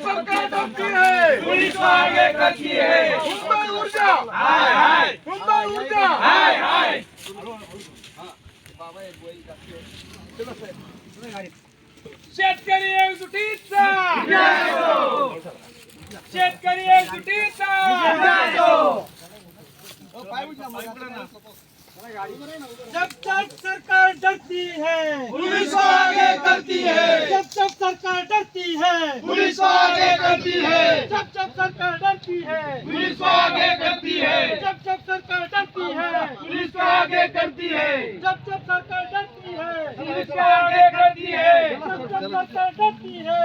डरती है पुलिस आगे करती है मुंबई ऊर्जा हाय हाय मुंबई ऊर्जा हाय हाय शेतकरी एकजुटीचा शेतकरी जब तक सरकार डरती है पुलिस आगे करती है। जब तक सरकार डरती है। पुलिस करती है जब जब सरकार डरती है पुलिस को आगे करती है जब जब सरकार डरती है पुलिस को आगे करती है जब जब सरकार डरती है पुलिस को आगे करती है जब जब सरकार डरती है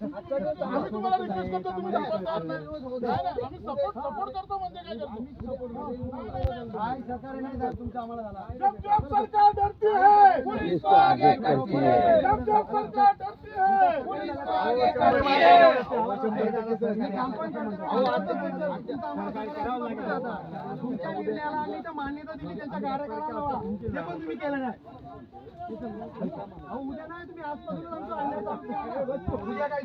आम्ही तुम्हाला रिक्वेस्ट करतो तुम्ही सपोर्ट करत नाही नाही, नाही, आम्ही सपोर्ट सपोर्ट करतो म्हणजे काय करतो जब जब सरकार डरती है पुलिस को आगे करती है जब जब सरकार डरती है पुलिस को आगे करती है तुमच्या निर्णयाला आम्ही तर मान्यता दिली त्यांच्या कार्यक्रमाला हे पण तुम्ही केलं नाही उद्या नाही तुम्ही आजपासून आमचं 我怎么回家带鱼？